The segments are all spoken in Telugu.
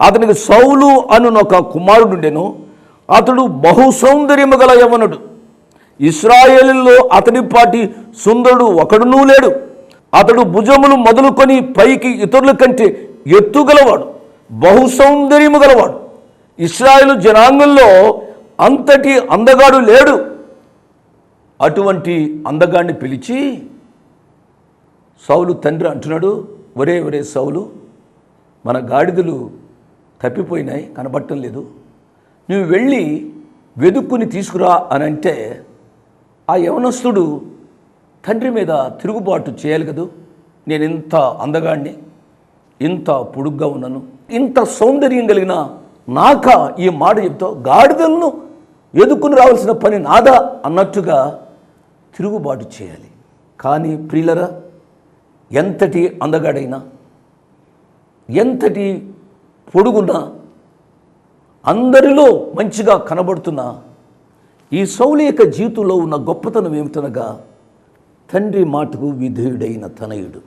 అతనికి సౌలు అనునొక కుమారుడుండెను అతడు బహు సౌందర్యము గల యవనుడు. ఇస్రాయేలీలో అతడి పాటి సుందరుడు ఒకడునూ లేడు. అతడు భుజములు మొదలుకొని పైకి ఇతరుల కంటే ఎత్తుగలవాడు బహు సౌందర్యము గలవాడు. ఇస్రాయేలు జనాంగంలో అంతటి అందగాడు లేడు. అటువంటి అందగాడిని పిలిచి సౌలు తండ్రి అంటున్నాడు. ఒరే ఒరే సౌలు మన గాడిదలు తప్పిపోయినాయి కనబడటం లేదు. నువ్వు వెళ్ళి వెదుక్కుని తీసుకురా అని అంటే ఆ యవనస్తుడు తండ్రి మీద తిరుగుబాటు చేయాలి కదూ? నేను ఇంత అందగాడిని ఇంత పొడుగ్గా ఉన్నాను ఇంత సౌందర్యం కలిగిన నాక ఈ మాట చెప్తావు గాడిదలను ఎదుకుని రావాల్సిన పని నాదా అన్నట్టుగా తిరుగుబాటు చేయాలి. కానీ ప్రియులరా ఎంతటి అందగాడైనా ఎంతటి పొడుగున? అందరిలో మంచిగా కనబడుతున్న? ఈ సౌలి యొక్క జీవితంలో ఉన్న గొప్పతనం ఏమిటనగా తండ్రి మాటకు విధేయుడైన తనయుడు.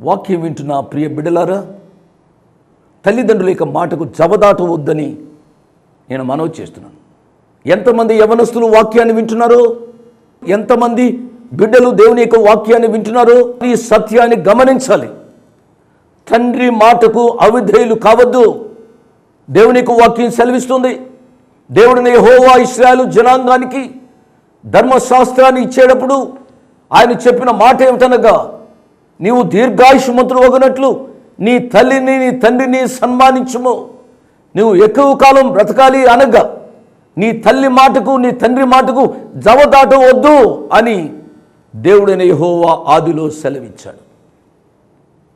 వాక్యం వింటున్న ప్రియ బిడ్డలారా తల్లిదండ్రుల యొక్క మాటకు జవదాటవద్దని నేను మనవి చేస్తున్నాను. ఎంతమంది యవనస్తులు వాక్యాన్ని వింటున్నారో ఎంతమంది బిడ్డలు దేవుని యొక్క వాక్యాన్ని వింటున్నారో ఈ సత్యాన్ని గమనించాలి. తండ్రి మాటకు అవిధేయులు కావద్దు. దేవునికి వాక్యం సెలవిస్తుంది. దేవుడిని హోవా ఇస్రాయలు జనాంగానికి ధర్మశాస్త్రాన్ని ఇచ్చేటప్పుడు ఆయన చెప్పిన మాట ఏమిటనగా నీవు దీర్ఘాయుష్మంతుడు ఒకనట్లు నీ తల్లిని నీ తండ్రిని సన్మానించుము. నువ్వు ఎక్కువ కాలం బ్రతకాలి అనగా నీ తల్లి మాటకు నీ తండ్రి మాటకు జవదాటవద్దు అని దేవుడైన యహోవా ఆదిలో సెలవిచ్చాడు.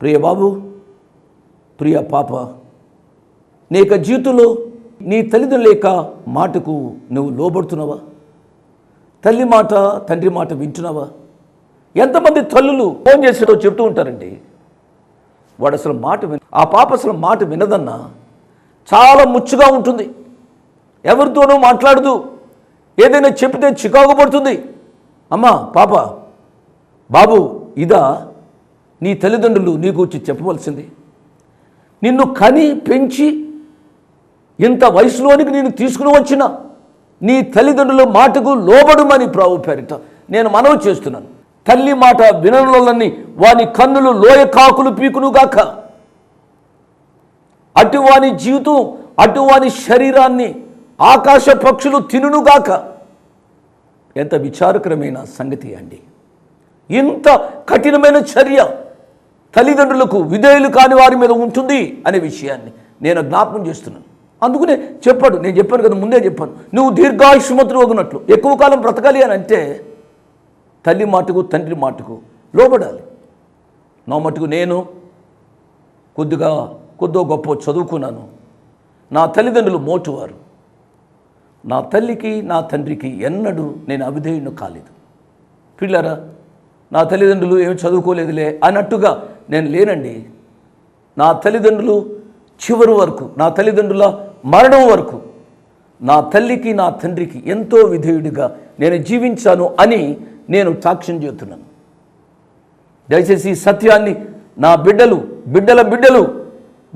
ప్రియ బాబు ప్రియ పాప నీ యొక్క జీవితంలో నీ తల్లిదండ్రుల యొక్క మాటకు నువ్వు లోబడుతున్నావా? తల్లి మాట తండ్రి మాట వింటున్నావా? ఎంతమంది తల్లులు ఫోన్ చేసేటో చెప్తూ ఉంటారండి. వాడు అసలు మాట విన ఆ పాప అసలు మాట వినదన్నా చాలా ముచ్చుగా ఉంటుంది. ఎవరితోనూ మాట్లాడదు. ఏదైనా చెప్తే చికాకు పడుతుంది. అమ్మా పాప బాబు ఇదా నీ తల్లిదండ్రులు నీకు వచ్చి చెప్పవలసింది. నిన్ను కని పెంచి ఇంత వయసులోనికి నేను తీసుకుని వచ్చిన నీ తల్లిదండ్రుల మాటకు లోబడుమని ప్రభు పేరిట నేను మనవి చేస్తున్నాను. తల్లి మాట వినలని వాని కన్నులు లోయ కాకులు పీకునుగాక అటువాని జీవితం అటువాని శరీరాన్ని ఆకాశ పక్షులు తినుగాక ఎంత విచారకరమైన సంగతి అండి. ఇంత కఠినమైన చర్య. తల్లిదండ్రులకు విధేయులు కాని వారి మీద ఉంటుంది అనే విషయాన్ని నేను జ్ఞాపకం చేస్తున్నాను. అందుకనే చెప్పాడు నేను చెప్పాను కదా ముందే చెప్పాను. నువ్వు దీర్ఘాయుష్మతులు ఒకనట్లు ఎక్కువ కాలం బ్రతకాలి అని అంటే తల్లి మాటకు తండ్రి మాటకు లోబడాలి. నా మటుకు నేను కొద్దిగా కొద్దో గొప్ప చదువుకున్నాను. నా తల్లిదండ్రులు మోటువారు. నా తల్లికి నా తండ్రికి ఎన్నడూ నేను అవిధేయుడు కాలేదు. పిల్లరా నా తల్లిదండ్రులు ఏమి చదువుకోలేదులే అన్నట్టుగా నేను లేనండి. నా తల్లిదండ్రులు చివరి వరకు నా తల్లిదండ్రుల మరణం వరకు నా తల్లికి నా తండ్రికి ఎంతో విధేయుడిగా నేను జీవించాను అని నేను సాక్ష్యం చేస్తున్నాను దయచేసి సత్యాన్ని నా బిడ్డలు బిడ్డల బిడ్డలు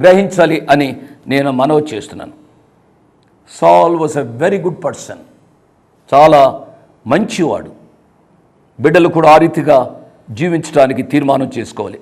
గ్రహించాలి అని నేను మనవి చేస్తున్నాను. Saul was a very good person. చాలా మంచివాడు. బిడ్డలు కూడా ఆ రీతిగా జీవించడానికి తీర్మానం చేసుకోవాలి.